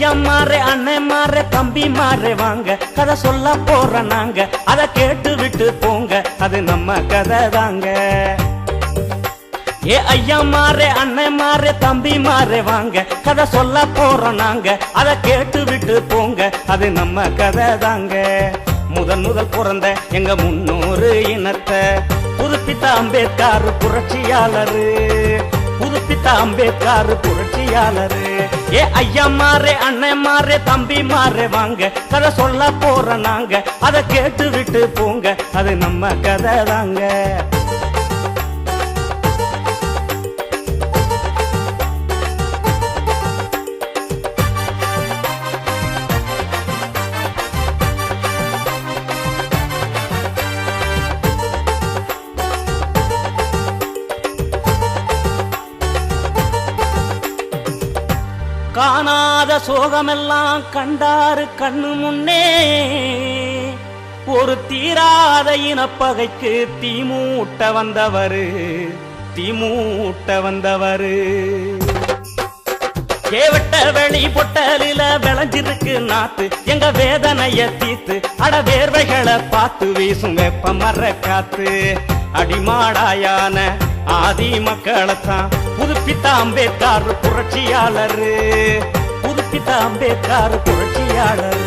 ஐயா மாறே அண்ணன் மாறே தம்பி மாறே வாங்க. கதை சொல்ல போற நாங்க. அதை கேட்டு விட்டு போங்க. அது நம்ம கதை தாங்க. ஏ ஐயா மாறே அண்ணன் மாறே தம்பி மாறே வாங்க. கதை சொல்ல போற நாங்க. அதை கேட்டு விட்டு போங்க. அது நம்ம கதை தாங்க. முதல் முதல் பிறந்த எங்க முன்னோரு இனத்தை புதுப்பித்த அம்பேத்கார் புரட்சியாளரு. புதுப்பித்த அம்பேத்கார் புரட்சியாளரு. ஏ ஐயா மாறே அண்ணன் மாறே தம்பி மாறே வாங்க. கதை சொல்ல போற நாங்க. அதை கேட்டு விட்டு போங்க. அது நம்ம கதை தாங்க. காணாத சோகமெல்லாம் கண்டாரு கண்ணு முன்னே. ஒரு தீராத இனப்பகைக்கு தீமூட்ட வந்தவரு தீமூட்ட வந்தவரு. கேவட்ட வெளி பொட்டலில விளைஞ்சிருக்கு நாத்து எங்க வேதனைய தீத்து அட வேர்வைகளை பார்த்து வீசும் வெப்ப மர காத்து அடிமாடாயான ஆதி மக்களைத்தான் புதுப்பித்த அம்பேத்கார் புரட்சியாளரு. புதுப்பித்த அம்பேத்கார் புரட்சியாளர்.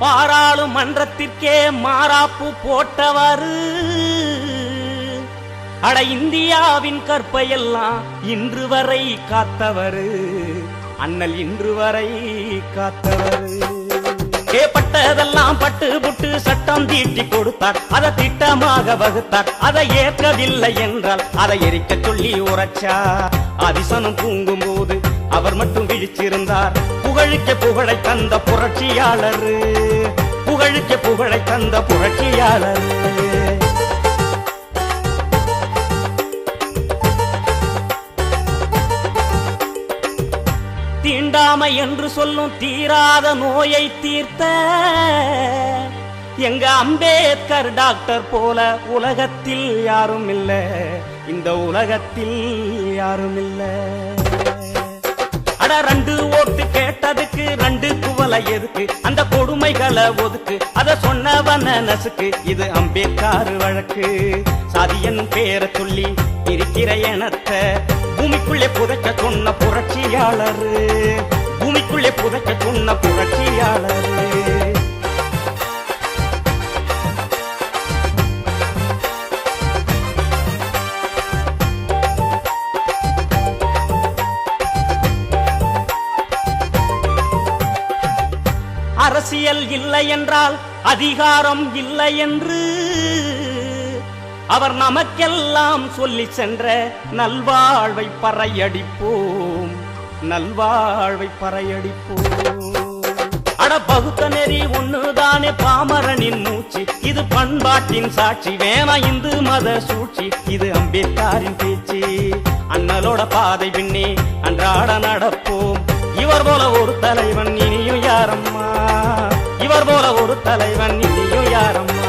பாராளுமன்றத்திற்கே மாறாப்பு போட்டவாறு அட இந்தியாவின் கற்பையெல்லாம் இன்று வரை காத்தவரு. அண்ணல் இன்று வரை காத்தவரு. கேப்பட்டதெல்லாம் பட்டு புட்டு சட்டம் தீட்டி கொடுத்தார். அதை திட்டமாக வகுத்தார். அதை ஏற்கவில்லை என்றால் அதை எரிக்க சொல்லி உரைச்சா அதிசனம் தூங்கும் போது அவர் மட்டும் விழிச்சிருந்தார். புகழுக்க புகழை தந்த புரட்சியாளர். புகழுக்க புகழை தந்த புரட்சியாளர். தீண்டாமை என்று சொல்லும் தீராத நோயை தீர்த்த எங்க அம்பேத்கர் டாக்டர் போல உலகத்தில் யாரும் இல்ல. இந்த உலகத்தில் யாரும் இல்ல. அட ரெண்டு ஓட்டு கேட்டதுக்கு ரெண்டு குவலை எதுக்கு? அந்த கொடுமைகளை ஒதுக்கு. அத சொன்னவன நசுக்கு. இது அம்பேத்கர் வழக்கு. சாதியன் பேரை சொல்லி இருக்கிற எனத்தை பூமிக்குள்ளே புதைக்க சொன்ன புரட்சியாளர். பூமிக்குள்ளே புதைக்க சொன்ன புரட்சியாளர். அரசியல் இல்லை என்றால் அதிகாரம் இல்லை என்று அவர் நமக்கெல்லாம் சொல்லி சென்ற நல்வாழ்வை பறையடிப்போம். நல்வாழ்வை பறையடிப்போம். அட பகுத்த நெறி ஒண்ணுதானே பாமரனின் மூச்சு. இது பண்பாட்டின் சாட்சி வேணா இந்து மத சூழ்ச்சி. இது அம்பேத்காரின் பேச்சு. அண்ணலோட பாதை பின்னே அன்றாட நடப்போம். இவர் போல ஒரு தலைவன் இனியும் யாரம்மா? இவர் போல ஒரு தலைவன் இனியும் யாரம்மா?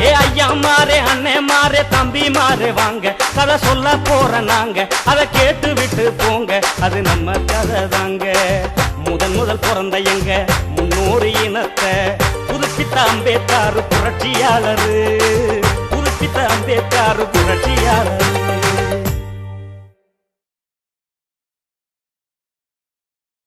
ஏ ஐயா மாறே அண்ணே மாறே தம்பி மாறு வாங்க. கதை சொல்ல போற நாங்க. அதை கேட்டு விட்டு போங்க. அது நம்ம கதை தாங்க. முதன் முதல் பிறந்த எங்க? முன்னோரு இனத்தை. புதுப்பித்த அம்பேத்கர் புரட்சியாளரு. புதுப்பித்த அம்பேத்கர் புரட்சியாளர்.